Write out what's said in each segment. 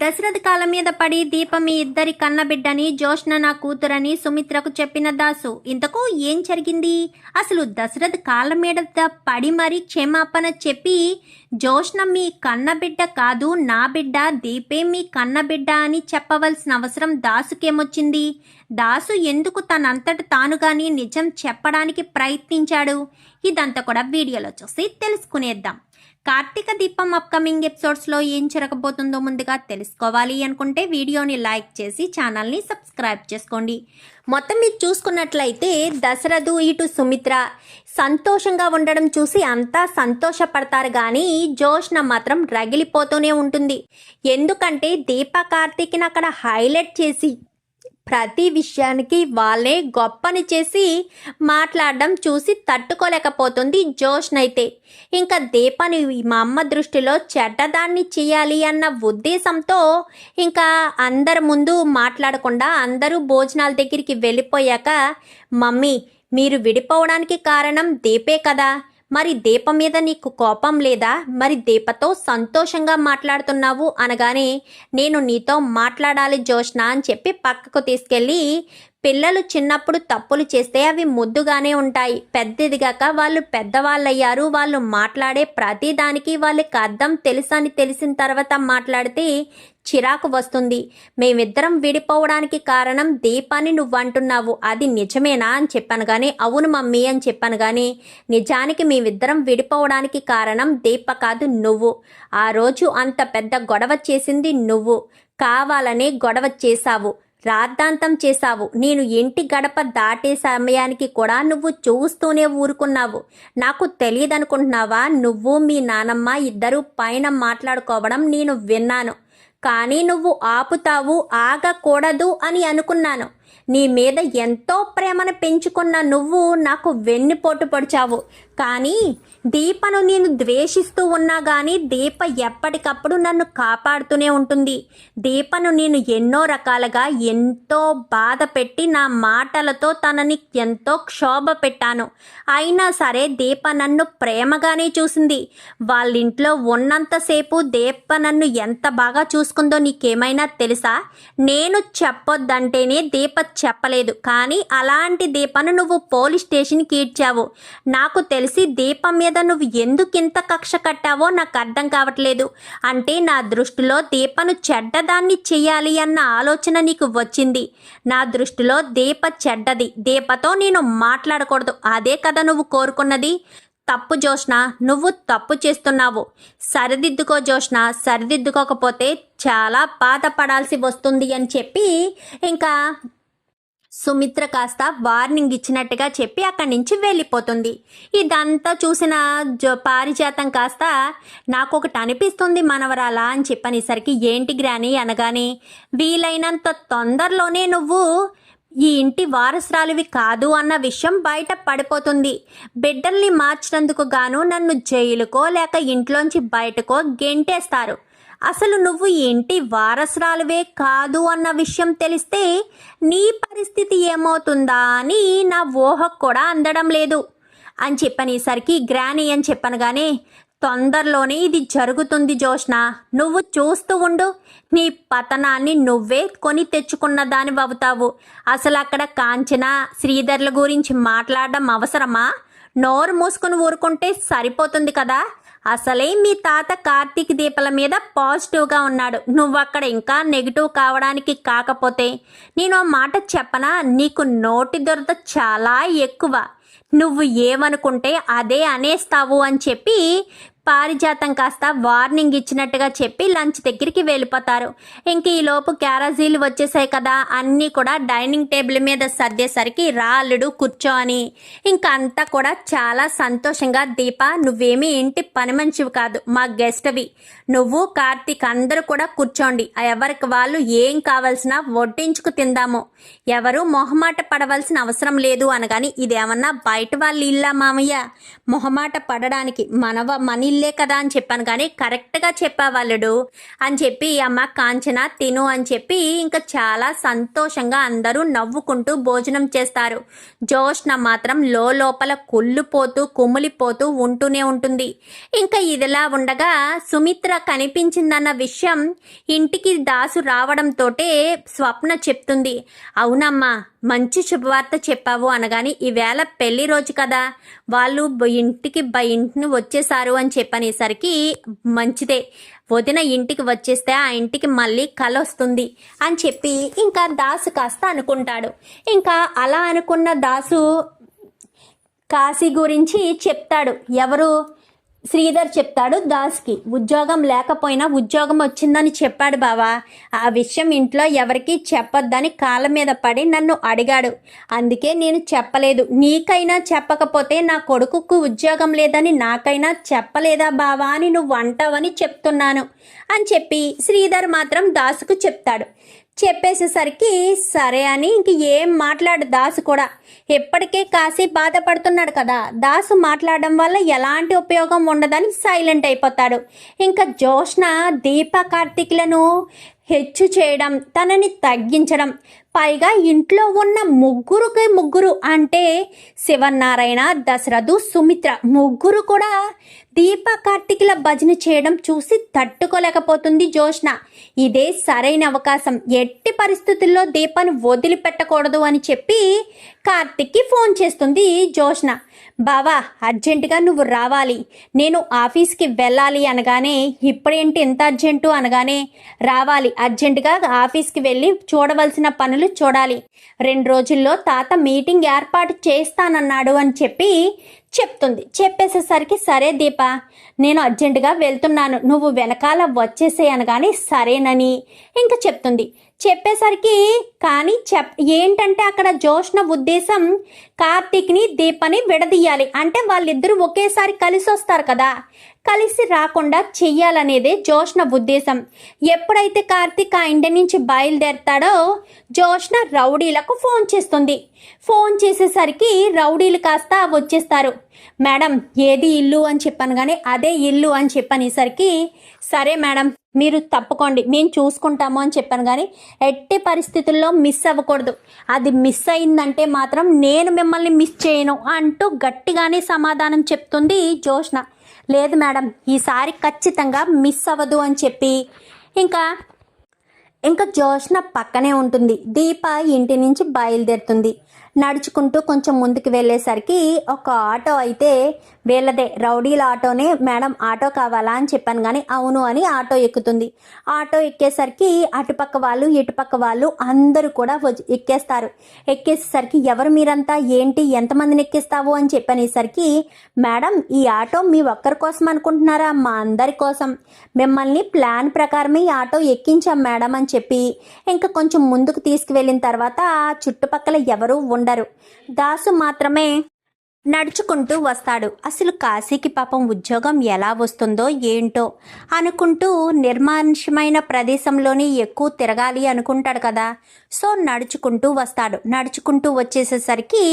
దశరథ కాలం మీద పడి దీపం మీ ఇద్దరి కన్నబిడ్డని జోష్ణ నా కూతురని సుమిత్రకు చెప్పిన దాసు. ఇంతకు ఏం జరిగింది? అసలు దశరథ్ కాళ్ళ మీద పడి మరీ క్షమాపణ చెప్పి జోష్ణ మీ కన్నబిడ్డ కాదు నా బిడ్డ దీపే మీ కన్నబిడ్డ అని చెప్పవలసిన అవసరం దాసుకేమొచ్చింది? దాసు ఎందుకు తనంతట తానుగాని నిజం చెప్పడానికి ప్రయత్నించాడు? ఇదంతా కూడా వీడియోలో చూసి తెలుసుకునేద్దాం. కార్తీక దీపం అప్కమింగ్ ఎపిసోడ్స్లో ఏం జరగబోతుందో ముందుగా తెలుసుకోవాలి అనుకుంటే వీడియోని లైక్ చేసి ఛానల్ని సబ్స్క్రైబ్ చేసుకోండి. మొత్తం మీరు చూసుకున్నట్లయితే దశరథు ఇటు సుమిత్ర సంతోషంగా ఉండడం చూసి అంతా సంతోషపడతారు కానీ జోష్న మాత్రం రగిలిపోతూనే ఉంటుంది. ఎందుకంటే దీప కార్తీక్ని అక్కడ హైలైట్ చేసి ప్రతి విషయానికి వాళ్ళే గొప్పని చేసి మాట్లాడడం చూసి తట్టుకోలేకపోతుంది జోష్నైతే. ఇంకా దీపని మా అమ్మ దృష్టిలో చెడ్డదాన్ని చేయాలి అన్న ఉద్దేశంతో ఇంకా అందరి ముందు మాట్లాడకుండా అందరూ భోజనాల దగ్గరికి వెళ్ళిపోయాక మమ్మీ మీరు విడిపోవడానికి కారణం దీపే కదా. మరి దీప మీద నీకు కోపం లేదా? మరి దీపతో సంతోషంగా మాట్లాడుతున్నావు అనగానే నేను నీతో మాట్లాడాలి జోష్న అని చెప్పి పక్కకు తీసుకెళ్ళి పిల్లలు చిన్నప్పుడు తప్పులు చేస్తే అవి ముద్దుగానే ఉంటాయి. పెద్దదిగాక వాళ్ళు పెద్దవాళ్ళయ్యారు. వాళ్ళు మాట్లాడే ప్రతి దానికి వాళ్ళకి అర్థం తెలుసని తెలిసిన తర్వాత మాట్లాడితే చిరాకు వస్తుంది. మేమిద్దరం విడిపోవడానికి కారణం దీపాన్ని నువ్వు అంటున్నావు అది నిజమేనా అని చెప్పాను కానీ అవును మమ్మీ అని చెప్పాను కానీ నిజానికి మేమిద్దరం విడిపోవడానికి కారణం దీప కాదు నువ్వు. ఆ రోజు అంత పెద్ద గొడవ చేసింది నువ్వు. కావాలనే గొడవ చేశావు. రాద్ధాంతం చేశావు. నేను ఇంటి గడప దాటే సమయానికి కూడా నువ్వు చూస్తూనే ఊరుకున్నావు. నాకు తెలియదనుకుంటున్నావా? నువ్వు మీ నానమ్మ ఇద్దరు పైన మాట్లాడుకోవడం నేను విన్నాను. కానీ నువ్వు ఆపుతావు ఆగకూడదు అని అనుకున్నాను. నీ మీద ఎంతో ప్రేమను పెంచుకున్న నువ్వు నాకు వెన్నుపోటు పొడిచావు. కానీ దీపను నేను ద్వేషిస్తూ ఉన్నా కానీ దీప ఎప్పటికప్పుడు నన్ను కాపాడుతూనే ఉంటుంది. దీపను నేను ఎన్నో రకాలుగా ఎంతో బాధ పెట్టి నా మాటలతో తనని ఎంతో క్షోభ పెట్టాను. అయినా సరే దీప నన్ను ప్రేమగానే చూసింది. వాళ్ళ ఇంట్లో ఉన్నంతసేపు దీప నన్ను ఎంత బాగా చూసుకుందో నీకేమైనా తెలుసా? నేను చెప్పొద్దంటేనే దీప చెప్పలేదు. కానీ అలాంటి దీపను నువ్వు పోలీస్ స్టేషన్కి ఈడ్చావు నాకు తెలుసు దీపం మీద నువ్వు ఎందుకింత కక్ష కట్టావో నాకు అర్థం కావట్లేదు. అంటే నా దృష్టిలో దీపను చెడ్డదాన్ని చేయాలి అన్న ఆలోచన నీకు వచ్చింది. నా దృష్టిలో దీప చెడ్డది. దీపతో నేను మాట్లాడకూడదు. అదే కదా నువ్వు కోరుకున్నది. తప్పు జోష్న నువ్వు తప్పు చేస్తున్నావు. సరిదిద్దుకో జోష్న సరిదిద్దుకోకపోతే చాలా బాధపడాల్సి వస్తుంది అని చెప్పి ఇంకా సుమిత్ర కాస్త వార్నింగ్ ఇచ్చినట్టుగా చెప్పి అక్కడి నుంచి వెళ్ళిపోతుంది. ఇదంతా చూసిన జో పారిజాతం కాస్త నాకు ఒకటి అనిపిస్తుంది మనవరాలా అని చెప్పనేసరికి ఏంటి గ్రాని? అనగానే వీలైనంత తొందరలోనే నువ్వు ఈ ఇంటి వారసురాలివి కాదు అన్న విషయం బయట పడిపోతుంది. బిడ్డల్ని మార్చినందుకు గాను నన్ను జైలుకో లేక ఇంట్లోంచి బయటకో గెంటేస్తారు. అసలు నువ్వు ఇంటి వారసురాలువే కాదు అన్న విషయం తెలిస్తే నీ పరిస్థితి ఏమవుతుందా అని నా ఊహకు కూడా అందడం లేదు. అని చెప్పనేసరికి గ్రానీ అని చెప్పనగానే తొందరలోనే ఇది జరుగుతుంది జోష్ణ నువ్వు చూస్తూ ఉండు. నీ పతనాన్ని నువ్వే కొని తెచ్చుకున్న దాని అవుతావు అసలు అక్కడ కాంచన శ్రీధర్ల గురించి మాట్లాడడం అవసరమా? నోరు మూసుకుని ఊరుకుంటే సరిపోతుంది కదా? అసలే మీ తాత కార్తీక్ దీపల మీద పాజిటివ్గా ఉన్నాడు. నువ్వు అక్కడ ఇంకా నెగిటివ్ కావడానికి కాకపోతే నేను ఆ మాట చెప్పనా? నీకు నోటి దొరద చాలా ఎక్కువ. నువ్వు ఏమనుకుంటే అదే అనేస్తావు అని చెప్పి పారిజాతం కాస్త వార్నింగ్ ఇచ్చినట్టుగా చెప్పి లంచ్ దగ్గరికి వెళ్ళిపోతారు. ఇంక ఈలోపు క్యారజీలు వచ్చేసాయి కదా అన్నీ కూడా డైనింగ్ టేబుల్ మీద సర్దేసరికి రాళ్ళుడు కూర్చో అని. ఇంక అంతా కూడా చాలా సంతోషంగా దీప నువ్వేమీ ఇంటి పని మంచివి కాదు మా గెస్ట్వి. నువ్వు కార్తీక్ అందరూ కూడా కూర్చోండి. ఎవరికి వాళ్ళు ఏం కావాల్సిన వడ్డించుకు తిందాము. ఎవరు మొహమాట పడవలసిన అవసరం లేదు అనగాని ఇదేమన్నా బయట వాళ్ళు ఇల్లా మామయ్య? మొహమాట పడడానికి మనవ మనీ వీళ్ళే కదా అని చెప్పాను. కానీ కరెక్ట్గా చెప్పావాళ్ళడు అని చెప్పి అమ్మ కాంచన తిను అని చెప్పి ఇంకా చాలా సంతోషంగా అందరూ నవ్వుకుంటూ భోజనం చేస్తారు. జోష్న మాత్రం లోపల కుళ్ళిపోతూ కుమిలిపోతూ ఉంటూనే ఉంటుంది. ఇంకా ఇదిలా ఉండగా సుమిత్ర కనిపించిందన్న విషయం ఇంటికి దాసు రావడంతోటే స్వప్న చెప్తుంది. అవునమ్మా మంచి శుభవార్త చెప్పావు అనగాని ఈవేళ పెళ్ళి రోజు కదా. వాళ్ళు ఇంటికి బ ఇంటిని వచ్చేసారు అని చెప్పనేసరికి మంచిదే. వదిన ఇంటికి వచ్చేస్తే ఆ ఇంటికి మళ్ళీ కళ వస్తుంది అని చెప్పి ఇంకా దాసు కాస్త అనుకుంటాడు. ఇంకా అలా అనుకున్న దాసు కాశీ గురించి చెప్తాడు. ఎవరు? శ్రీధర్ చెప్తాడు దాస్కి ఉద్యోగం లేకపోయినా ఉద్యోగం వచ్చిందని చెప్పాడు బావా. ఆ విషయం ఇంట్లో ఎవరికి చెప్పొద్దని కాళ్ళ మీద పడి నన్ను అడిగాడు. అందుకే నేను చెప్పలేదు. నీకైనా చెప్పకపోతే నా కొడుకుకు ఉద్యోగం లేదని నాకైనా చెప్పలేదా బావా అని నువ్వు అంటావని చెప్తున్నాను అని చెప్పి శ్రీధర్ మాత్రం దాసుకు చెప్తాడు. చెప్పేసేసరికి సరే అని ఇంక ఏం మాట్లాడు దాసు కూడా. ఎప్పటికే కాసి బాధపడుతున్నాడు కదా. దాసు మాట్లాడడం వల్ల ఎలాంటి ఉపయోగం ఉండదని సైలెంట్ అయిపోతాడు. ఇంకా జోష్న దీప కార్తీక్లను హెచ్చు చేయడం తనని తగ్గించడం. పైగా ఇంట్లో ఉన్న ముగ్గురుకి ముగ్గురు అంటే శివనారాయణ దశరథు సుమిత్ర ముగ్గురు కూడా దీప కార్తీకుల భజన చేయడం చూసి తట్టుకోలేకపోతుంది జోష్న ఇదే సరైన అవకాశం. ఎట్టి పరిస్థితుల్లో దీపాన్ని వదిలిపెట్టకూడదు అని చెప్పి కార్తిక్కి ఫోన్ చేస్తుంది జోష్న బావా అర్జెంటుగా నువ్వు రావాలి. నేను ఆఫీస్కి వెళ్ళాలి అనగానే ఇప్పుడేంటి ఎంత అర్జెంటు అనగానే రావాలి. అర్జెంటుగా ఆఫీస్కి వెళ్ళి చూడవలసిన పనులు చూడాలి. రెండు రోజుల్లో తాత మీటింగ్ ఏర్పాటు చేస్తానన్నాడు అని చెప్పి చెప్తుంది. చెప్పేసేసరికి సరే దీప నేను అర్జెంటుగా వెళ్తున్నాను. నువ్వు వెనకాల వచ్చేసే అనగానే సరేనని ఇంకా చెప్తుంది. చెప్పేసరికి కానీ చెప్ ఏంటంటే అక్కడ జోష్న ఉద్దేశం కార్తీక్ని దీపని విడదీయాలి. అంటే వాళ్ళిద్దరూ ఒకేసారి కలిసి వస్తారు కదా. కలిసి రాకుండా చెయ్యాలనేదే జోష్న ఉద్దేశం. ఎప్పుడైతే కార్తీక్ ఆ ఇంటి నుంచి బయలుదేరతాడో జోష్న రౌడీలకు ఫోన్ చేస్తుంది. ఫోన్ చేసేసరికి రౌడీలు కాస్త వచ్చేస్తారు. మేడం ఏది ఇల్లు అని చెప్పాను కానీ అదే ఇల్లు అని చెప్పనేసరికి సరే మేడం మీరు తప్పుకోండి మేము చూసుకుంటాము అని చెప్పాను కానీ ఎట్టి పరిస్థితుల్లో మిస్ అవ్వకూడదు. అది మిస్ అయిందంటే మాత్రం నేను మిమ్మల్ని మిస్ చేయను అంటూ గట్టిగానే సమాధానం చెప్తుంది జోష్న. లేదు మేడం ఈసారి ఖచ్చితంగా మిస్ అవ్వదు అని చెప్పి. ఇంకా ఇంకా జోష్న పక్కనే ఉంటుంది. దీప ఇంటి నుంచి బయలుదేరుతుంది. నడుచుకుంటూ కొంచెం ముందుకు వెళ్ళేసరికి ఒక ఆటో అయితే వీళ్ళదే రౌడీల ఆటోనే మేడం ఆటో కావాలా? అని చెప్పాను కానీ అవును అని ఆటో ఎక్కుతుంది. ఆటో ఎక్కేసరికి అటుపక్క వాళ్ళు ఇటుపక్క వాళ్ళు అందరూ కూడా ఎక్కేస్తారు. ఎక్కేసేసరికి ఎవరు మీరంతా? ఏంటి? ఎంతమందిని ఎక్కిస్తావు? అని చెప్పనేసరికి మేడం ఈ ఆటో మీ ఒక్కరి కోసం అనుకుంటున్నారా? మా అందరి కోసం. మిమ్మల్ని ప్లాన్ ప్రకారమే ఈ ఆటో ఎక్కించాం మేడం అని చెప్పి ఇంకా కొంచెం ముందుకు తీసుకువెళ్ళిన తర్వాత చుట్టుపక్కల చుట్టుపక్కల ఉండ ఉండరు. దాసు మాత్రమే నడుచుకుంటూ వస్తాడు. అసలు కాశీకి పాపం ఉద్యోగం ఎలా వస్తుందో ఏంటో అనుకుంటూ నిర్మానుష్యమైన ప్రదేశంలోనే ఎక్కువ తిరగాలి అనుకుంటాడు కదా. సో నడుచుకుంటూ వస్తాడు. నడుచుకుంటూ వచ్చేసేసరికి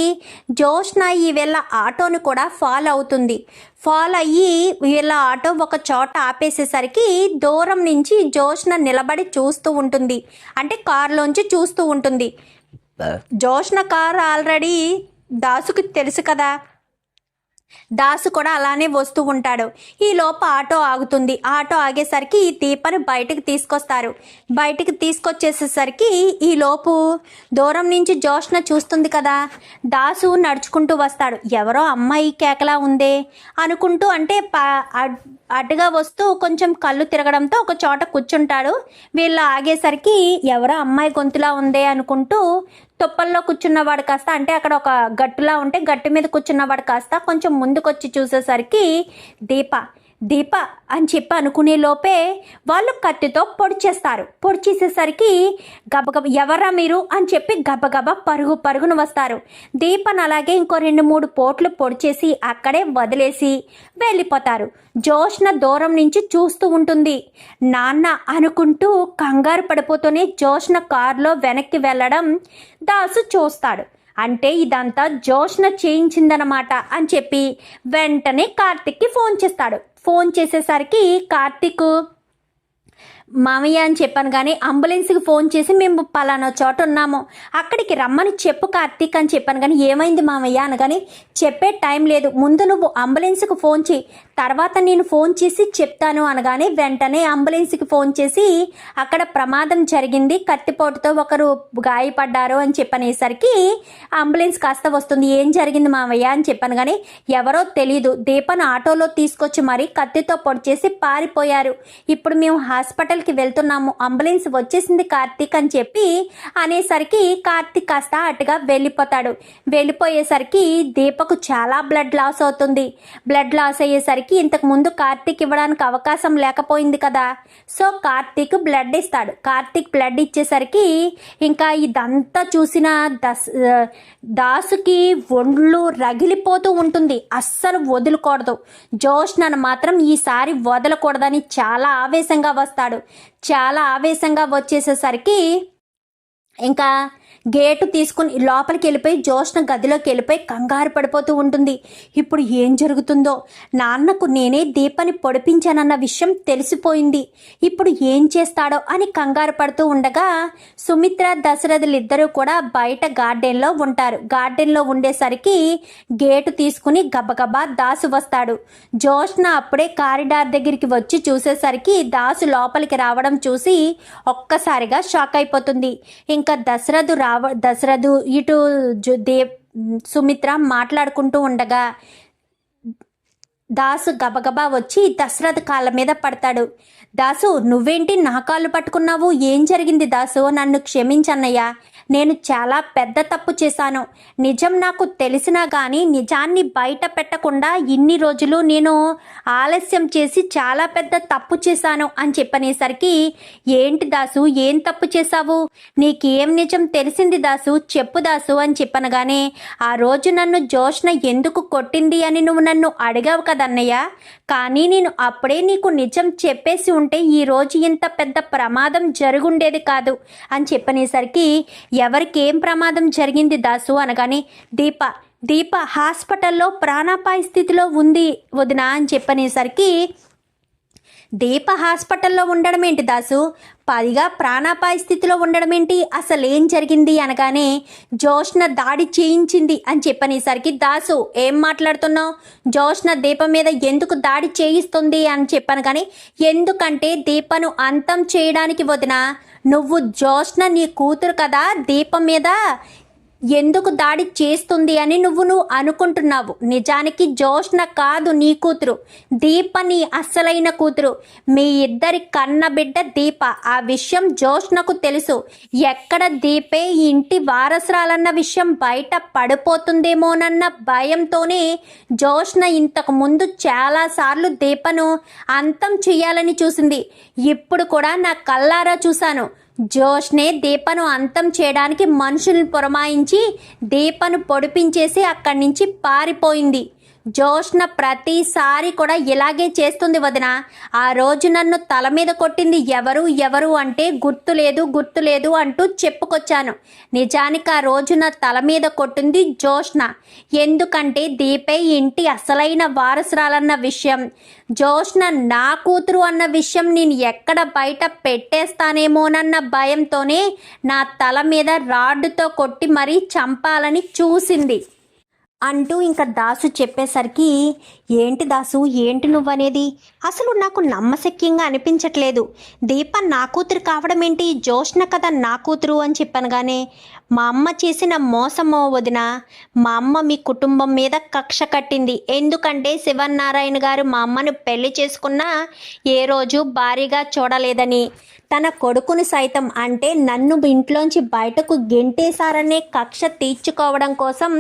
జోష్న ఈ వీళ్ళ ఆటోని కూడా ఫాలో అవుతుంది. ఫాలో అయ్యి వీళ్ళ ఆటో ఒక చోట ఆపేసేసరికి దూరం నుంచి జోష్న నిలబడి చూస్తూ ఉంటుంది. అంటే కారులోంచి చూస్తూ ఉంటుంది. జోష్న కార్ ఆల్రెడీ దాసుకి తెలుసు కదా. దాసు కూడా అలానే వస్తూ ఉంటాడు. ఈ లోప ఆటో ఆగుతుంది. ఆటో ఆగేసరికి ఈ దీపను బయటకు తీసుకొస్తారు. బయటికి తీసుకొచ్చేసేసరికి ఈ లోపు దూరం నుంచి జోష్న చూస్తుంది కదా. దాసు నడుచుకుంటూ వస్తాడు. ఎవరో అమ్మాయి కేకలా ఉందే అనుకుంటూ అంటే ప- వస్తూ కొంచెం కళ్ళు తిరగడంతో ఒక చోట కూర్చుంటాడు. వీళ్ళు ఆగేసరికి ఎవరో అమ్మాయి గొంతులా ఉందే అనుకుంటూ తుప్పల్లో కూర్చున్నవాడు కాస్త అంటే అక్కడ ఒక గట్టులా ఉంటే గట్టు మీద కూర్చున్నవాడు కాస్త కొంచెం ముందుకొచ్చి చూసేసరికి దీప. దీప అని చెప్పి అనుకునే లోపే వాళ్ళు కత్తితో పొడి చేస్తారు. గబగబ ఎవరా మీరు అని చెప్పి గబగబ పరుగు పరుగును వస్తారు. దీపను అలాగే ఇంకో రెండు మూడు పోట్లు పొడిచేసి అక్కడే వదిలేసి వెళ్ళిపోతారు. జోష్న దూరం నుంచి చూస్తూ ఉంటుంది. నాన్న అనుకుంటూ కంగారు పడిపోతూనే జోష్న కారులో వెనక్కి వెళ్ళడం దాసు చూస్తాడు. అంటే ఇదంతా జోష్న చేయించిందనమాట అని చెప్పి వెంటనే కార్తిక్కి ఫోన్ చేస్తాడు. ఫోన్ చేసేసరికి కార్తిక్ మామయ్య అని చెప్పాను కానీ అంబులెన్స్కి ఫోన్ చేసి మేము పలానా చోట ఉన్నాము. అక్కడికి రమ్మని చెప్పు కార్తీక్ అని చెప్పాను కానీ ఏమైంది మామయ్య అనగాని చెప్పే టైం లేదు. ముందు నువ్వు అంబులెన్స్కి ఫోన్ చేయి. తర్వాత నేను ఫోన్ చేసి చెప్తాను అనగానే వెంటనే అంబులెన్స్కి ఫోన్ చేసి అక్కడ ప్రమాదం జరిగింది. కత్తిపోటుతో ఒకరు గాయపడ్డారు అని చెప్పనేసరికి అంబులెన్స్ కాస్త వస్తుంది. ఏం జరిగింది మామయ్య అని చెప్పాను కానీ ఎవరో తెలియదు దీపను ఆటోలో తీసుకొచ్చి మరీ కత్తితో పొడి చేసి పారిపోయారు. ఇప్పుడు మేము హాస్పిటల్ హాస్పిటల్కి వెళ్తున్నాము. అంబులెన్స్ వచ్చేసింది కార్తీక్ అని చెప్పి అనేసరికి కార్తీక్ కాస్త అటుగా వెళ్ళిపోతాడు. వెళ్ళిపోయేసరికి దీపకు చాలా బ్లడ్ లాస్ అవుతుంది. బ్లడ్ లాస్ అయ్యేసరికి ఇంతకు ముందు కార్తీక్ ఇవ్వడానికి అవకాశం లేకపోయింది కదా. సో కార్తీక్ బ్లడ్ ఇస్తాడు. కార్తీక్ బ్లడ్ ఇచ్చేసరికి ఇంకా ఇదంతా చూసిన దస్ దాసుకి ఒండ్లు రగిలిపోతూ ఉంటుంది. అస్సలు వదులుకూడదు. జోష్నను మాత్రం ఈసారి వదలకూడదని చాలా ఆవేశంగా వస్తాడు. చాలా ఆవేశంగా వచ్చేసేసరికి ఇంకా గేటు తీసుకుని లోపలికి వెళ్ళిపోయి జోష్న గదిలోకి వెళ్ళిపోయి కంగారు పడిపోతూ ఉంటుంది. ఇప్పుడు ఏం జరుగుతుందో? నాన్నకు నేనే దీపని పొడిపించానన్న విషయం తెలిసిపోయింది. ఇప్పుడు ఏం చేస్తాడో అని కంగారు పడుతూ ఉండగా సుమిత్ర దశరథులు ఇద్దరూ కూడా బయట గార్డెన్లో ఉంటారు. గార్డెన్లో ఉండేసరికి గేటు తీసుకుని గబగబా దాసు వస్తాడు. జోష్న అప్పుడే కారిడార్ దగ్గరికి వచ్చి చూసేసరికి దాసు లోపలికి రావడం చూసి ఒక్కసారిగా షాక్ అయిపోతుంది. ఇంకా దశరథు రా రావ దశరథు ఇటు దేవ్ దే సుమిత్ర మాట్లాడుకుంటూ ఉండగా దాసు గబగబా వచ్చి దశరథ్ కాళ్ళ మీద పడతాడు. దాసు నువ్వేంటి నా కాళ్ళు పట్టుకున్నావు? ఏం జరిగింది దాసు? నన్ను క్షమించన్నయ్యా. నేను చాలా పెద్ద తప్పు చేశాను. నిజం నాకు తెలిసినా కానీ నిజాన్ని బయట పెట్టకుండా ఇన్ని రోజులు నేను ఆలస్యం చేసి చాలా పెద్ద తప్పు చేశాను అని చెప్పనేసరికి ఏంటి దాసు ఏం తప్పు చేశావు? నీకేం నిజం తెలిసింది దాసు? చెప్పు దాసు అని చెప్పనగానే ఆ రోజు నన్ను జోష్న ఎందుకు కొట్టింది అని నువ్వు నన్ను అడిగావు కదన్నయ్య కానీ నేను అప్పుడే నీకు నిజం చెప్పేసి ఉంటే ఈ రోజు ఇంత పెద్ద ప్రమాదం జరుగుండేది కాదు అని చెప్పనేసరికి ఎవరికి ఏం ప్రమాదం జరిగింది దాసు అనగానే దీప దీప హాస్పిటల్లో ప్రాణాపాయ స్థితిలో ఉంది వదినా అని చెప్పనేసరికి దీప హాస్పిటల్లో ఉండడం ఏంటి దాసు? పదిగా ప్రాణాపాయ స్థితిలో ఉండడం ఏంటి? అసలు ఏం జరిగింది? అనగానే జోష్న దాడి చేయించింది అని చెప్పనేసరికి దాసు ఏం మాట్లాడుతున్నావు? జోష్న దీప మీద ఎందుకు దాడి చేయిస్తుంది? అని చెప్పాను కానీ ఎందుకంటే దీపను అంతం చేయడానికి వదిన నువ్వు జోష్న నీ కూతురు కదా దీపం మీద ఎందుకు దాడి చేస్తుంది అని నువ్వు నువ్వు అనుకుంటున్నావు? నిజానికి జోష్న కాదు నీ కూతురు. దీప నీ అస్సలైన కూతురు. మీ ఇద్దరి కన్న బిడ్డ దీప. ఆ విషయం జోష్నకు తెలుసు. ఎక్కడ దీపే ఇంటి వారసురాలన్న విషయం బయట పడిపోతుందేమోనన్న భయంతోనే జోష్న ఇంతకు ముందు చాలాసార్లు దీపను అంతం చేయాలని చూసింది. ఇప్పుడు కూడా నా కల్లారా చూశాను. జోష్నే దీపను అంతం చేయడానికి మనుషుల్ని పురమాయించి దీపను పొడిపించేసి అక్కడి నుంచి పారిపోయింది. జోష్న ప్రతిసారి కూడా ఇలాగే చేస్తుంది వదిన. ఆ రోజు నన్ను తల మీద కొట్టింది ఎవరు ఎవరు అంటే గుర్తులేదు గుర్తులేదు అంటూ చెప్పుకొచ్చాను. నిజానికి ఆ రోజు నా తల మీద కొట్టింది జోష్న. ఎందుకంటే దీపే ఇంటి అసలైన వారసురాలన్న విషయం. జోష్న నా కూతురు అన్న విషయం నేను ఎక్కడ బయట పెట్టేస్తానేమోనన్న భయంతోనే నా తల మీద రాడ్డుతో కొట్టి మరీ చంపాలని చూసింది. అంటూ ఇంకా దాసు చెప్పేసరికి ఏంటి దాసు ఏంటి నువ్వనేది? అసలు నాకు నమ్మశక్యంగా అనిపించట్లేదు. దీప నా కూతురు కావడం ఏంటి జోష్ణ కదా నా కూతురు అని చెప్పనగానే మా అమ్మ చేసిన మోసమో వదిన? మా అమ్మ మీ కుటుంబం మీద కక్ష కట్టింది. ఎందుకంటే శివనారాయణ గారు మా అమ్మను పెళ్ళి చేసుకున్నా ఏ రోజు భారీగా చూడలేదని. తన కొడుకుని సైతం అంటే నన్ను ఇంట్లోంచి బయటకు గెంటేశారనే కక్ష తీర్చుకోవడం కోసం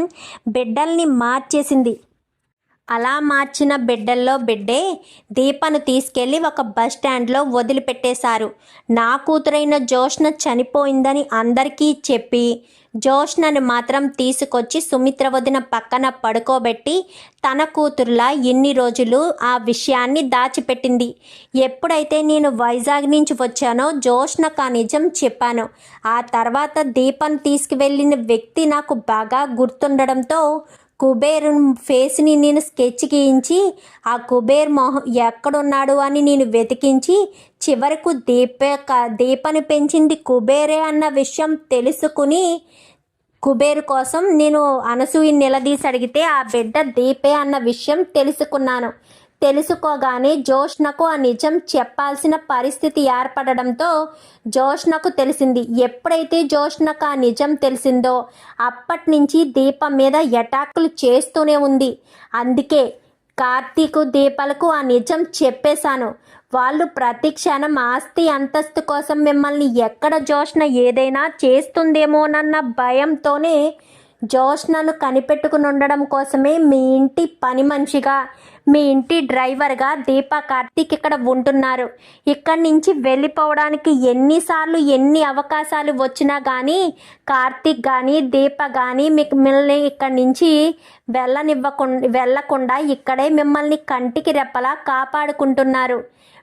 బిడ్డల్ని మార్చేసింది. అలా మార్చిన బిడ్డల్లో బిడ్డే దీపను తీసుకెళ్ళి ఒక బస్ స్టాండ్లో వదిలిపెట్టేశారు. నా కూతురైన జోష్న చనిపోయిందని అందరికీ చెప్పి జోష్నను మాత్రం తీసుకొచ్చి సుమిత్ర వదిన పక్కన పడుకోబెట్టి తన కూతురులా ఎన్ని రోజులు ఆ విషయాన్ని దాచిపెట్టింది. ఎప్పుడైతే నేను వైజాగ్ నుంచి వచ్చానో జోష్నకు ఆ నిజం చెప్పాను. ఆ తర్వాత దీపను తీసుకువెళ్ళిన వ్యక్తి నాకు బాగా గుర్తుండడంతో కుబేర్ ఫేస్ని నేను స్కెచ్ గీయించి ఆ కుబేర్ మొహం ఎక్కడున్నాడు అని నేను వెతికించి చివరకు దీప దీపని పెంచింది కుబేరే అన్న విషయం తెలుసుకుని కుబేర్ కోసం నేను అనసూయ నిలదీసి అడిగితే ఆ బిడ్డ దీపే అన్న విషయం తెలుసుకున్నాను. తెలుసుకోగానే జోష్నకు ఆ నిజం చెప్పాల్సిన పరిస్థితి ఏర్పడడంతో జోష్నకు తెలిసింది. ఎప్పుడైతే జోష్నకు ఆ నిజం తెలిసిందో అప్పటి నుంచి దీపం మీద ఎటాకులు చేస్తూనే ఉంది. అందుకే కార్తీకు దీపాలకు ఆ నిజం చెప్పేశాను. వాళ్ళు ప్రతి క్షణం ఆస్తి అంతస్తు కోసం మిమ్మల్ని ఎక్కడ జోష్న ఏదైనా చేస్తుందేమోనన్న భయంతోనే జోష్నను కనిపెట్టుకుని ఉండడం కోసమే మీ ఇంటి పని మనిషిగా మీ ఇంటి డ్రైవర్గా దీపా కార్తీక్ ఇక్కడ ఉంటున్నారు. ఇక్కడి నుంచి వెళ్ళిపోవడానికి ఎన్నిసార్లు ఎన్ని అవకాశాలు వచ్చినా కానీ కార్తీక్ కానీ దీప కానీ మీకు మిమ్మల్ని ఇక్కడి నుంచి వెళ్ళనివ్వకుండా వెళ్ళకుండా ఇక్కడే మిమ్మల్ని కంటికి రెప్పలా కాపాడుకుంటున్నారు.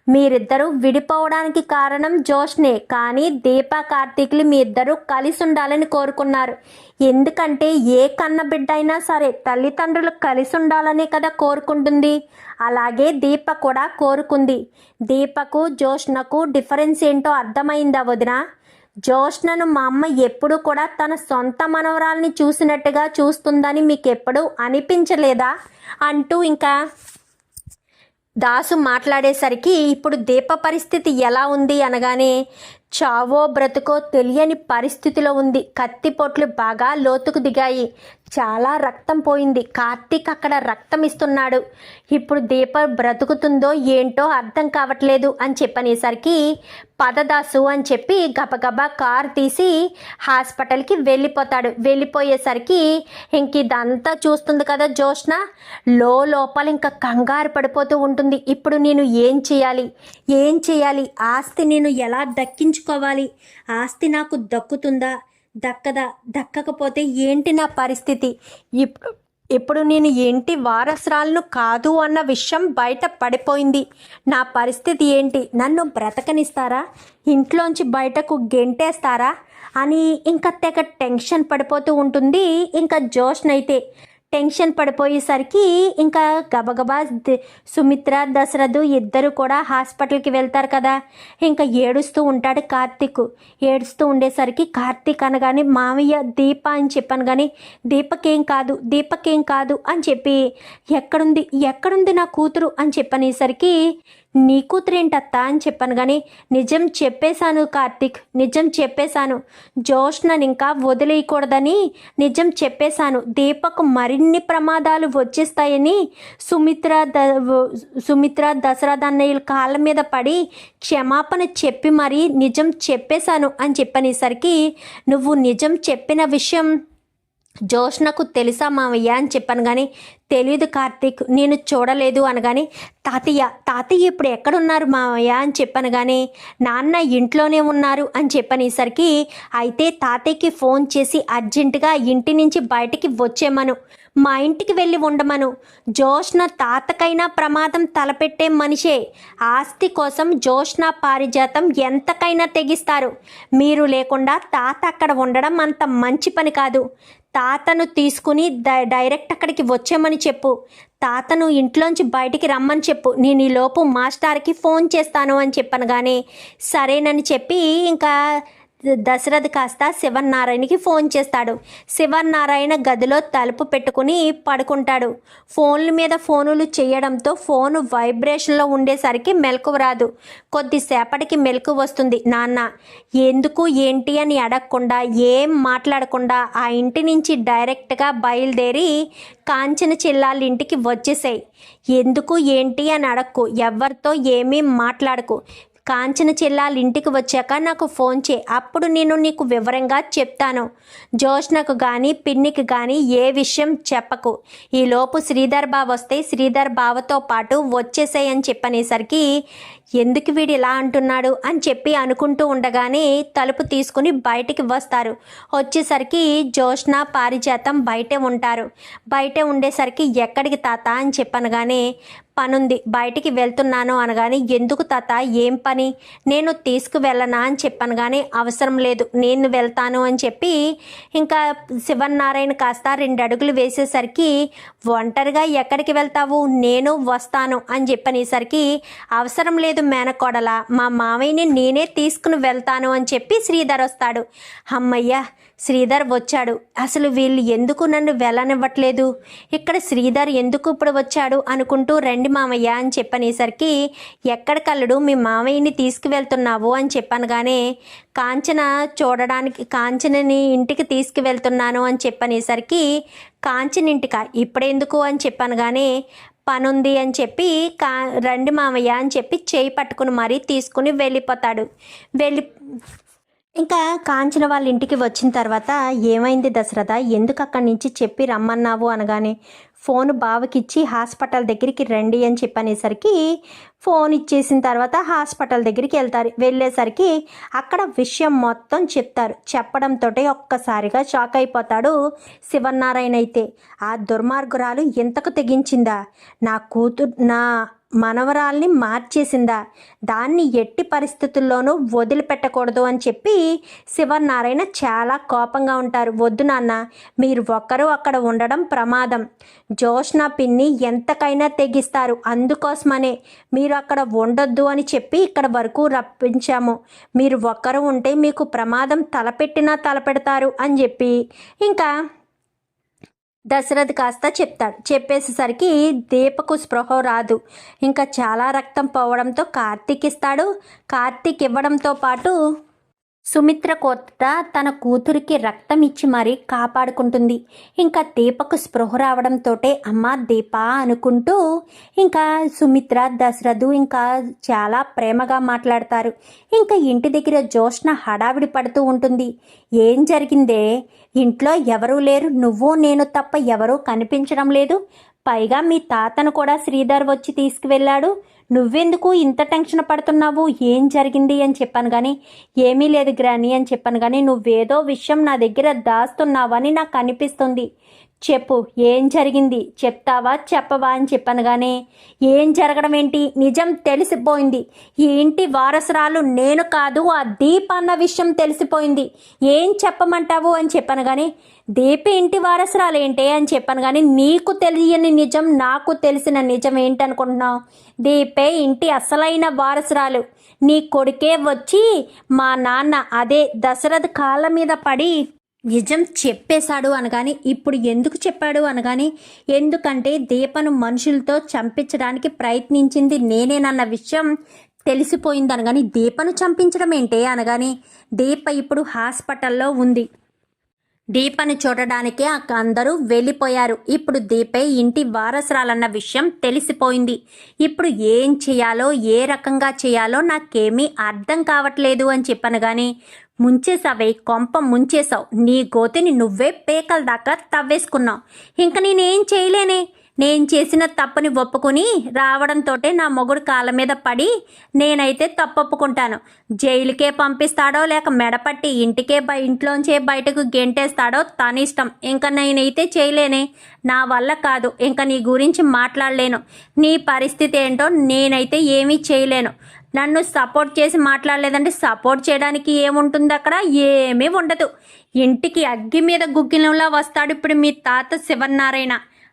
మీరిద్దరూ విడిపోవడానికి కారణం జోష్నే కానీ దీప కార్తీక్లు మీ ఇద్దరు కలిసి ఉండాలని కోరుకున్నారు. ఎందుకంటే ఏ కన్న బిడ్డ అయినా సరే తల్లిదండ్రులు కలిసి ఉండాలనే కదా కోరుకుంటుంది. అలాగే దీప కూడా కోరుకుంది. దీపకు జోష్నకు డిఫరెన్స్ ఏంటో అర్థమైందా వదిన? జోష్నను మా అమ్మ ఎప్పుడు కూడా తన సొంత మనవరాల్ని చూసినట్టుగా చూస్తుందని మీకు ఎప్పుడు అనిపించలేదా? అంటూ ఇంకా దాసు మాట్లాడేసరికి ఇప్పుడు దీప పరిస్థితి ఎలా ఉంది అనగానే చావో బ్రతుకో తెలియని పరిస్థితిలో ఉంది. కత్తి పొట్లు బాగా లోతుకు దిగాయి. చాలా రక్తం పోయింది. కార్తీక్ అక్కడ రక్తం ఇస్తున్నాడు. ఇప్పుడు దీప బ్రతుకుతుందో ఏంటో అర్థం కావట్లేదు అని చెప్పనేసరికి పదదాసు అని చెప్పి గబగబా కార్ తీసి హాస్పిటల్కి వెళ్ళిపోతాడు. వెళ్ళిపోయేసరికి ఇంక ఇదంతా చూస్తుంది కదా జోష్న లో లోపల ఇంకా కంగారు పడిపోతూ ఉంటుంది. ఇప్పుడు నేను ఏం చేయాలి? ఏం చేయాలి? ఆస్తి నేను ఎలా దక్కించు దక్కించుకోవాలి ఆస్తి నాకు దక్కుతుందా? దక్కదా? దక్కకపోతే ఏంటి నా పరిస్థితి? ఇప్పుడు ఇప్పుడు నేను ఏంటి వారసురాలను కాదు అన్న విషయం బయట పడిపోయింది. నా పరిస్థితి ఏంటి? నన్ను బ్రతకనిస్తారా? ఇంట్లోంచి బయటకు గెంటేస్తారా? అని ఇంకా తెగ టెన్షన్ పడిపోతూ ఉంటుంది. ఇంకా జోష్నైతే టెన్షన్ పడిపోయేసరికి ఇంకా గబగబా ద- సుమిత్ర దశరథు ఇద్దరు కూడా హాస్పిటల్కి వెళ్తారు కదా. ఇంకా ఏడుస్తూ ఉంటాడు కార్తీక్. ఏడుస్తూ ఉండేసరికి కార్తీక్ అనగానే మామయ్య దీప అని చెప్పాను కానీ దీపకేం కాదు దీపకేం కాదు అని చెప్పి ఎక్కడుంది ఎక్కడుంది నా కూతురు అని చెప్పనేసరికి నీ కూతురేంటత్తా అని చెప్పాను కానీ నిజం చెప్పేశాను కార్తీక్ నిజం చెప్పేశాను. జోష్నని ఇంకా వదిలేయకూడదని నిజం చెప్పేశాను. దీపకు మరిన్ని ప్రమాదాలు వచ్చేస్తాయని సుమిత్ర ద సుమిత్ర దసరాధ అన్నయ్యల కాళ్ళ మీద పడి క్షమాపణ చెప్పి మరీ నిజం చెప్పేశాను అని చెప్పనేసరికి నువ్వు నిజం చెప్పిన విషయం జోష్నకు తెలుసా మావయ్య అని చెప్పాను కానీ తెలియదు కార్తీక్ నేను చూడలేదు అనగానే తాతయ్య తాతయ్య ఇప్పుడు ఎక్కడున్నారు మామయ్య అని చెప్పాను కానీ నాన్న ఇంట్లోనే ఉన్నారు అని చెప్పనేసరికి అయితే తాతయ్యకి ఫోన్ చేసి అర్జెంటుగా ఇంటి నుంచి బయటికి వచ్చేమను మా ఇంటికి వెళ్ళి ఉండమను. జోష్న తాతకైనా ప్రమాదం తలపెట్టే మనిషే. ఆస్తి కోసం జోష్న పారిజాతం ఎంతకైనా తెగిస్తారు. మీరు లేకుండా తాత అక్కడ ఉండడం అంత మంచి పని కాదు. తాతను తీసుకుని డై- డైరెక్ట్ అక్కడికి వచ్చేమని చెప్పు. తాతను ఇంట్లోంచి బయటికి రమ్మని చెప్పు. నేను ఈలోపు లోపు మాస్టర్కి ఫోన్ చేస్తాను అని చెప్పాను కానీ సరేనని చెప్పి ఇంకా దశరథ్ కాస్త శివన్నారాయణకి ఫోన్ చేస్తాడు. శివన్నారాయణ గదిలో తలుపు పెట్టుకుని పడుకుంటాడు. ఫోన్ల మీద ఫోనులు చేయడంతో ఫోన్ వైబ్రేషన్లో ఉండేసరికి మెలకు రాదు. కొద్దిసేపటికి మెలకు వస్తుంది. నాన్న ఎందుకు ఏంటి అని అడగకుండా ఏం మాట్లాడకుండా ఆ ఇంటి నుంచి డైరెక్ట్గా బయలుదేరి కాంచన చిల్లాల ఇంటికి వచ్చేసాయి. ఎందుకు ఏంటి అని అడక్కు. ఎవరితో ఏమీ మాట్లాడకు. కాంచన చెల్లాల ఇంటికి వచ్చాక నాకు ఫోన్ చే అప్పుడు నేను నీకు వివరంగా చెప్తాను. జోష్నకు కానీ పిన్నికి కానీ ఏ విషయం చెప్పకు. ఈలోపు శ్రీధర్ బావ వస్తే శ్రీధర్ బావతో పాటు వచ్చేసాయి అని చెప్పనేసరికి ఎందుకు వీడు ఇలా అంటున్నాడు? అని చెప్పి అనుకుంటూ ఉండగానే తలుపు తీసుకుని బయటికి వస్తారు. వచ్చేసరికి జోష్న పారిజాతం బయటే ఉంటారు. బయటే ఉండేసరికి ఎక్కడికి తాత? అని చెప్పనగానే పనుంది బయటికి వెళ్తున్నాను అనగానే ఎందుకు తాత ఏం పని? నేను తీసుకువెళ్ళనా? అని చెప్పాను కానీ అవసరం లేదు నేను వెళ్తాను అని చెప్పి ఇంకా శివనారాయణ కాస్త రెండు అడుగులు వేసేసరికి ఒంటరిగా ఎక్కడికి వెళ్తావు? నేను వస్తాను అని చెప్పనేసరికి అవసరం లేదు మేనకోడల మా మామయ్యని నేనే తీసుకుని వెళ్తాను అని చెప్పి శ్రీధర్ వస్తాడు. అమ్మయ్య శ్రీధర్ వచ్చాడు. అసలు వీళ్ళు ఎందుకు నన్ను వెళ్ళనివ్వట్లేదు? ఇక్కడ శ్రీధర్ ఎందుకు ఇప్పుడు వచ్చాడు? అనుకుంటూ రెండు రండి మామయ్య అని చెప్పనేసరికి ఎక్కడికల్లుడు మీ మామయ్యని తీసుకువెళ్తున్నావు? అని చెప్పనగానే కాంచన చూడడానికి కాంచనని ఇంటికి తీసుకువెళ్తున్నాను అని చెప్పనేసరికి కాంచన ఇంటికా? ఇప్పుడెందుకు అని చెప్పనగానే పనుంది అని చెప్పి కా రండి మామయ్య అని చెప్పి చేయి పట్టుకుని మరీ తీసుకుని వెళ్ళిపోతాడు. వెళ్ళి ఇంకా కాంచన వాళ్ళ ఇంటికి వచ్చిన తర్వాత ఏమైంది దశరథ? ఎందుకు అక్కడి నుంచి చెప్పి రమ్మన్నావు? అనగానే ఫోన్ బావకిచ్చి హాస్పిటల్ దగ్గరికి రండి అని చెప్పనేసరికి ఫోన్ ఇచ్చేసిన తర్వాత హాస్పిటల్ దగ్గరికి వెళ్తారు. వెళ్ళేసరికి అక్కడ విషయం మొత్తం చెప్తారు. చెప్పడంతో ఒక్కసారిగా షాక్ అయిపోతాడు శివనారాయణ అయితే. ఆ దుర్మార్గురాలు ఎంతకు తెగించిందా? నా కూతురు నా మనవరాల్ని మార్చేసిందా? దాన్ని ఎట్టి పరిస్థితుల్లోనూ వదిలిపెట్టకూడదు అని చెప్పి శివనారాయణ చాలా కోపంగా ఉంటారు. వద్దు నాన్న మీరు ఒక్కరు అక్కడ ఉండడం ప్రమాదం. జోష్న పిన్ని ఎంతకైనా తెగిస్తారు. అందుకోసమనే. మీరు మీరు అక్కడ ఉండొద్దు అని చెప్పి ఇక్కడ వరకు రప్పించాము. మీరు ఒక్కరు ఉంటే మీకు ప్రమాదం తలపెట్టినా తలపెడతారు అని చెప్పి ఇంకా దశరథ్ కాస్త చెప్తాడు. చెప్పేసేసరికి దీపకు స్పృహ రాదు. ఇంకా చాలా రక్తం పోవడంతో కార్తీక్ ఇస్తాడు. కార్తీక్ ఇవ్వడంతో పాటు సుమిత్ర కోత తన కూతురికి రక్తం ఇచ్చి మరీ కాపాడుకుంటుంది. ఇంకా దీపకు స్పృహ రావడంతో అమ్మ దీప అనుకుంటూ ఇంకా సుమిత్ర దశరథు ఇంకా చాలా ప్రేమగా మాట్లాడతారు. ఇంకా ఇంటి దగ్గర జోష్న హడావిడి పడుతూ ఉంటుంది. ఏం జరిగిందే? ఇంట్లో ఎవరూ లేరు. నువ్వు నేను తప్ప ఎవరూ కనిపించడం లేదు. పైగా మీ తాతను కూడా శ్రీధర్ వచ్చి తీసుకువెళ్ళాడు. నువ్వెందుకు ఇంత టెన్షన్ పడుతున్నావు? ఏం జరిగింది? అని చెప్పాను కానీ ఏమీ లేదు గ్రాని అని చెప్పాను కానీ నువ్వేదో విషయం నా దగ్గర దాస్తున్నావని నాకు అనిపిస్తుంది. చెప్పు ఏం జరిగింది? చెప్తావా? చెప్పవా అని చెప్పాను కానీ ఏం జరగడం ఏంటి నిజం తెలిసిపోయింది. ఈ ఇంటి వారసురాలు నేను కాదు ఆ దీప్ అన్న విషయం తెలిసిపోయింది. ఏం చెప్పమంటావు అని చెప్పాను కానీ దీప ఇంటి వారసురాలు ఏంటి అని చెప్పాను కానీ నీకు తెలియని నిజం నాకు తెలిసిన నిజం ఏంటనుకుంటున్నావు? దీపే ఇంటి అసలైన వారసురాలు. నీ కొడుకే వచ్చి మా నాన్న అదే దశరథ్ కాళ్ళ మీద పడి నిజం చెప్పేశాడు అనగాని ఇప్పుడు ఎందుకు చెప్పాడు అనగాని ఎందుకంటే దీపను మనుషులతో చంపించడానికి ప్రయత్నించింది నేనేనన్న విషయం తెలిసిపోయింది అనగాని దీపను చంపించడం ఏంటే అనగాని దీప ఇప్పుడు హాస్పిటల్లో ఉంది. దీపను చూడడానికే అందరూ వెళ్ళిపోయారు. ఇప్పుడు దీపే ఇంటి వారసురాలన్న విషయం తెలిసిపోయింది. ఇప్పుడు ఏం చేయాలో ఏ రకంగా చేయాలో నాకేమీ అర్థం కావట్లేదు అని చెప్పాను కానీ ముంచేసావే కొంప ముంచేసావు నీ గోతిని నువ్వే పేకల దాకా తవ్వేసుకున్నావు. ఇంక నేనేం చేయలేనే? నేను చేసిన తప్పుని ఒప్పుకుని రావడంతోటే నా మొగుడు కాళ్ళ మీద పడి నేనైతే తప్పొప్పుకుంటాను. జైలుకే పంపిస్తాడో లేక మెడపట్టి ఇంటికే బ ఇంట్లోంచే బయటకు గెంటేస్తాడో తన ఇష్టం. ఇంకా నేనైతే చేయలేనే? నా వల్ల కాదు. ఇంకా నీ గురించి మాట్లాడలేను. నీ పరిస్థితి ఏంటో నేనైతే ఏమీ చేయలేను. నన్ను సపోర్ట్ చేసి మాట్లాడలేదంటే సపోర్ట్ చేయడానికి ఏముంటుంది అక్కడ? ఏమీ ఉండదు. ఇంటికి అగ్గి మీద గుగ్గిలంలా వస్తాడు ఇప్పుడు మీ తాత శివనారాయణ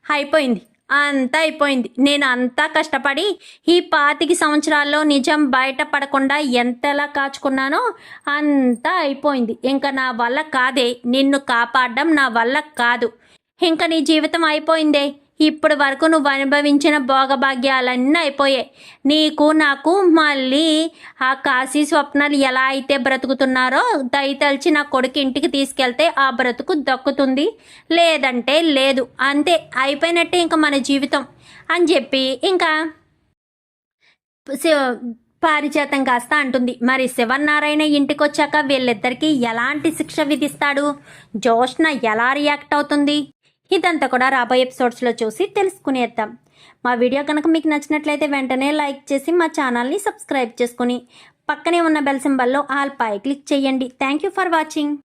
అయిపోయింది. అంతా అయిపోయింది. నేను అంతా కష్టపడి ఈ పాతికి సంవత్సరాల్లో నిజం బయటపడకుండా ఎంతలా కాచుకున్నానో అంతా అయిపోయింది. ఇంకా నా వల్ల కాదే. నిన్ను కాపాడడం నా వల్ల కాదు. ఇంకా నీ జీవితం అయిపోయిందే. ఇప్పటి వరకు నువ్వు అనుభవించిన భోగభాగ్యాలన్నీ అయిపోయాయి. నీకు నాకు మళ్ళీ ఆ కాశీ స్వప్నాలు ఎలా అయితే బ్రతుకుతున్నారో దయతలిచి నా కొడుకు ఇంటికి తీసుకెళ్తే ఆ బ్రతుకు దక్కుతుంది. లేదంటే లేదు. అంతే. అయిపోయినట్టే ఇంకా మన జీవితం. అని చెప్పి ఇంకా శివ- పారిజాతం కాస్త అంటుంది. మరి శివనారాయణ ఇంటికొచ్చాక వీళ్ళిద్దరికీ ఎలాంటి శిక్ష విధిస్తాడు? జోష్న ఎలా రియాక్ట్ అవుతుంది? ఇదంతా కూడా రాబోయే ఎపిసోడ్స్లో చూసి తెలుసుకునేద్దాం. మా వీడియో కనుక మీకు నచ్చినట్లయితే వెంటనే లైక్ చేసి మా ఛానల్ని సబ్స్క్రైబ్ చేసుకుని పక్కనే ఉన్న బెల్ సింబల్లో ఆల్ పై క్లిక్ చేయండి. Thank you for watching